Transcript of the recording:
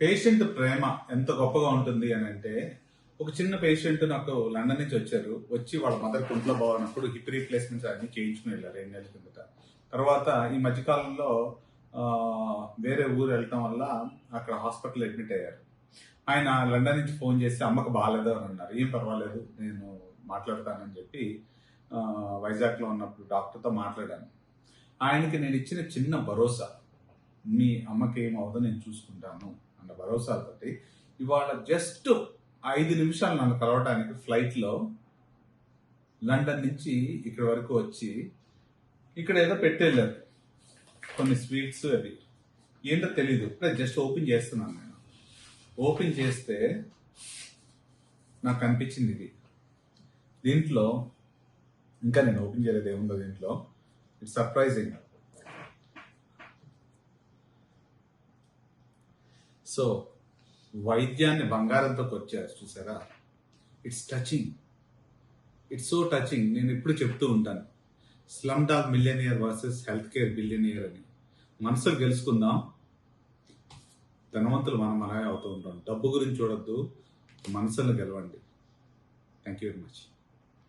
Patient ప్రేమ ఎంత గొప్పగా ఉంటుంది అని అంటే ఒక చిన్న పేషెంట్ నాకు లండన్ నుంచి వచ్చారు. వచ్చి వాళ్ళ మదర్ కుంట్లో బాగున్నప్పుడు హిప్ రీప్లేస్మెంట్స్ అన్ని చేయించుకుని వెళ్ళారు ఏం నెలల కిందట. తర్వాత ఈ మధ్యకాలంలో వేరే ఊరు వెళ్ళటం వల్ల అక్కడ హాస్పిటల్ అడ్మిట్ అయ్యారు. ఆయన లండన్ నుంచి ఫోన్ చేసి అమ్మకు బాగాలేదు అని అన్నారు. ఏం పర్వాలేదు నేను మాట్లాడతానని చెప్పి వైజాగ్లో ఉన్నప్పుడు డాక్టర్తో మాట్లాడాను. ఆయనకి నేను ఇచ్చిన చిన్న భరోసా మీ అమ్మకి ఏమవుదో నేను చూసుకుంటాను. అన్న భరోసాతోటి ఇవాళ జస్ట్ ఐదు నిమిషాలు నన్ను కలవడానికి ఫ్లైట్లో లండన్ నుంచి ఇక్కడ వరకు వచ్చి ఇక్కడ ఏదో పెట్టేళ్ళారు. కొన్ని స్వీట్స్ అవి. ఏంటో తెలీదు. ఇప్పుడే జస్ట్ ఓపెన్ చేస్తున్నాను నేను. ఓపెన్ చేస్తే నాకు అనిపించింది ఇది. దీంట్లో ఇంకా నేను ఓపెన్ చేయలేదు ఏముందో దీంట్లో. ఇట్స్ సర్ప్రైజింగ్ సో వైద్యాన్ని బంగారంతో వచ్చారు చూసారా? It's touching it's so touching నేను ఎప్పుడు చెప్తూ ఉంటాను. Slumdog millionaire versus health care billionaire అని. మనసులు గెలుచుకుందాం. ధనవంతులు మనం అలాగే అవుతూ ఉంటాం. డబ్బు గురించి చూడొద్దు. మనసులను గెలవండి. Thank you very much